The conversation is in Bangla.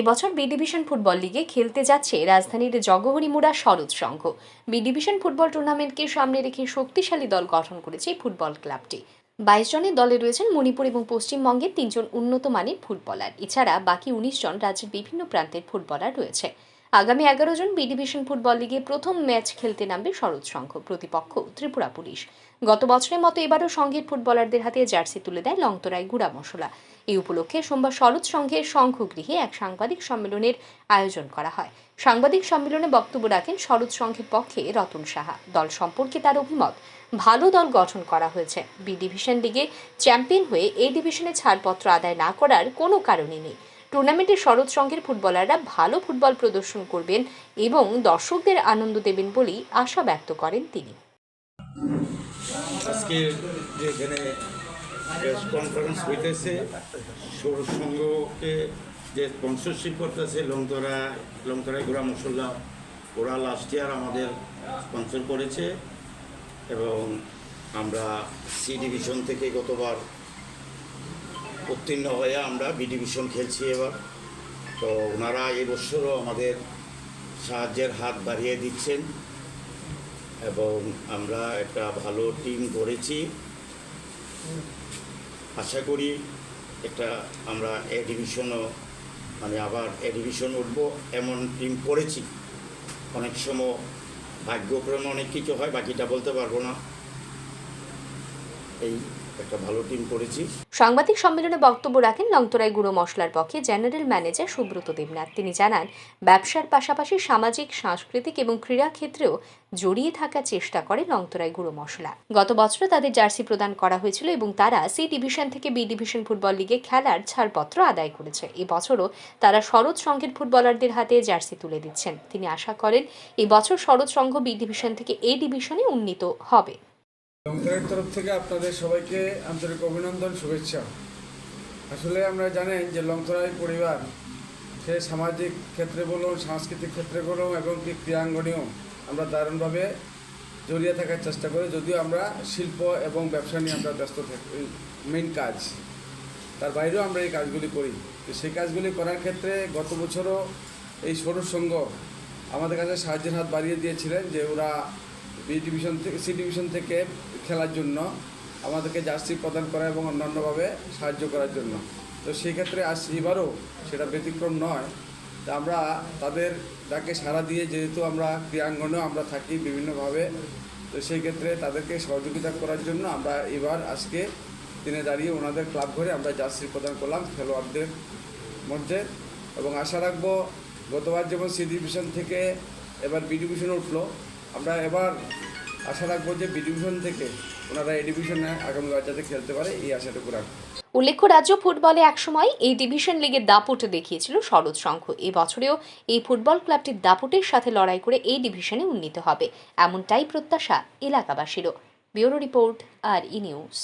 এবছর বি ডিভিশন ফুটবল লিগে খেলতে যাচ্ছে রাজধানীর Jagaharimura Sarat Sangha. B division football টুর্নামেন্টকে সামনে রেখে শক্তিশালী দল গঠন করেছে ফুটবল ক্লাবটি। বাইশ জনের দলে রয়েছেন মণিপুর এবং পশ্চিমবঙ্গের তিনজন উন্নত মানের ফুটবলার। এছাড়া বাকি উনিশ জন রাজ্যের বিভিন্ন প্রান্তের ফুটবলার রয়েছে। আগামী এগারো জন বি ডিভিশন ফুটবল লিগে প্রথম ম্যাচ খেলতে নামবে সরোজ সংঘ প্রতিপক্ষ ত্রিপুরা পুলিশ। গত বছরের মতো এবারও সংঘের ফুটবলারদের হাতে জার্সি তুলে দেয় লংতরায় গুড়া মশলা। এই উপলক্ষে সোমবার সরোজ সংঘের সংঘগৃহে এক সাংবাদিক সম্মেলনের আয়োজন করা হয়। সাংবাদিক সম্মেলনে বক্তব্য রাখেন সরোজ সংঘের পক্ষে রতন সাহা। দল সম্পর্কে তার অভিমত, ভালো দল গঠন করা হয়েছে। বি ডিভিশন লিগে চ্যাম্পিয়ন হয়ে এ ডিভিশনে ছাড়পত্র আদায় না করার কোনো কারণই নেই। টুর্নামেন্টে শরৎ সংঘের ফুটবলাররা ভালো ফুটবল প্রদর্শন করবেন এবং দর্শকদের আনন্দ দেবেন বলেই আশা ব্যক্ত করেন তিনি। আজকে যে এখানে প্রেস কনফারেন্স হইতেছে সৌর সংঘকে যে স্পন্সরশিপ করতেছে, লংতরা লংতরা গোড়া মশলা, ওরা লাস্ট ইয়ার আমাদের স্পন্সর করেছে এবং আমরা সি ডিভিশন থেকে গতবার উত্তীর্ণ হয়ে আমরা বি ডিভিশন খেলছি এবার। তো ওনারা এবছরও আমাদের সাহায্যের হাত বাড়িয়ে দিচ্ছেন এবং আমরা একটা ভালো টিম করেছি আশা করি একটা আমরা এ ডিভিশনও মানে আবার এ ডিভিশন উঠবো এমন টিম করেছি। অনেক সময় ভাগ্যক্রমে অনেক কিছু হয়, বাকিটা বলতে পারব না। এই একটা ভালো টিম করেছি। সাংবাদিক সম্মেলনে বক্তব্য রাখেন লংতরাই গুঁড়ো মশলার পক্ষে জেনারেল ম্যানেজার সুব্রত দেবনাথ। তিনি জানান, ব্যবসার পাশাপাশি সামাজিক, সাংস্কৃতিক এবং ক্রীড়া ক্ষেত্রেও জড়িয়ে থাকার চেষ্টা করে লংতরাই গুঁড়ো মশলা। গত বছর তাদের জার্সি প্রদান করা হয়েছিল এবং তারা সি ডিভিশন থেকে বি ডিভিশন ফুটবল লিগে খেলার ছাড়পত্র আদায় করেছে। এবছরও তারা শরৎ সংঘের ফুটবলারদের হাতে জার্সি তুলে দিচ্ছেন। তিনি আশা করেন এই বছর শরৎ সংঘ বি ডিভিশন থেকে এ ডিভিশনে উন্নীত হবে। লংতরের তরফ থেকে আপনাদের সবাইকে আন্তরিক অভিনন্দন, শুভেচ্ছা। আসলে আমরা জানেন যে লংতরাই পরিবার, সে সামাজিক ক্ষেত্রে বলুন সাংস্কৃতিক ক্ষেত্রে বলুন এবং কি ক্রিয়াঙ্গনেও আমরা দারুণভাবে জড়িয়ে থাকার চেষ্টা করি। যদিও আমরা শিল্প এবং ব্যবসা নিয়ে আমরা ব্যস্ত থাকি মেইন কাজ। তার বাইরেও আমরা এই কাজগুলি করি। তো সেই কাজগুলি করার ক্ষেত্রে গত বছরও এই সৌর সংঘ আমাদের কাছে সাহায্যের হাত বাড়িয়ে দিয়েছিলেন যে ওরা বি ডিভিশন থেকে সি ডিভিশন থেকে খেলার জন্য আমাদেরকে জার্সি প্রদান করা এবং অন্যান্যভাবে সাহায্য করার জন্য। তো সেই ক্ষেত্রে আজ এবারও সেটা ব্যতিক্রম নয়। তা আমরা তাদের ডাকে সাড়া দিয়ে যেহেতু আমরা ক্রীড়াঙ্গনেও আমরা থাকি বিভিন্নভাবে, তো সেই ক্ষেত্রে তাদেরকে সহযোগিতা করার জন্য আমরা এবার আজকে দিনে দাঁড়িয়ে ওনাদের ক্লাব ঘরে আমরা জার্সি প্রদান করলাম খেলোয়াড়দের মধ্যে। এবং আশা রাখব গতবার যেমন সি ডিভিশন থেকে এবার বি ডিভিশনে উঠল আমরা এবার আশা রাখব যে বি ডিভিশন থেকে ওনারা এ ডিভিশনে আগামীবার যাতে খেলতে পারে, এই আশাটুকু রাখব। উল্লেখ্য, রাজ্য ফুটবলে একসময় এই ডিভিশন লিগের দাপট দেখিয়েছিল শরৎ সংঘ। এবছরেও এই ফুটবল ক্লাবটির দাপটের সাথে লড়াই করে এই ডিভিশনে উন্নীত হবে, এমনটাই প্রত্যাশা এলাকাবাসীরও। Bureau report, R E news.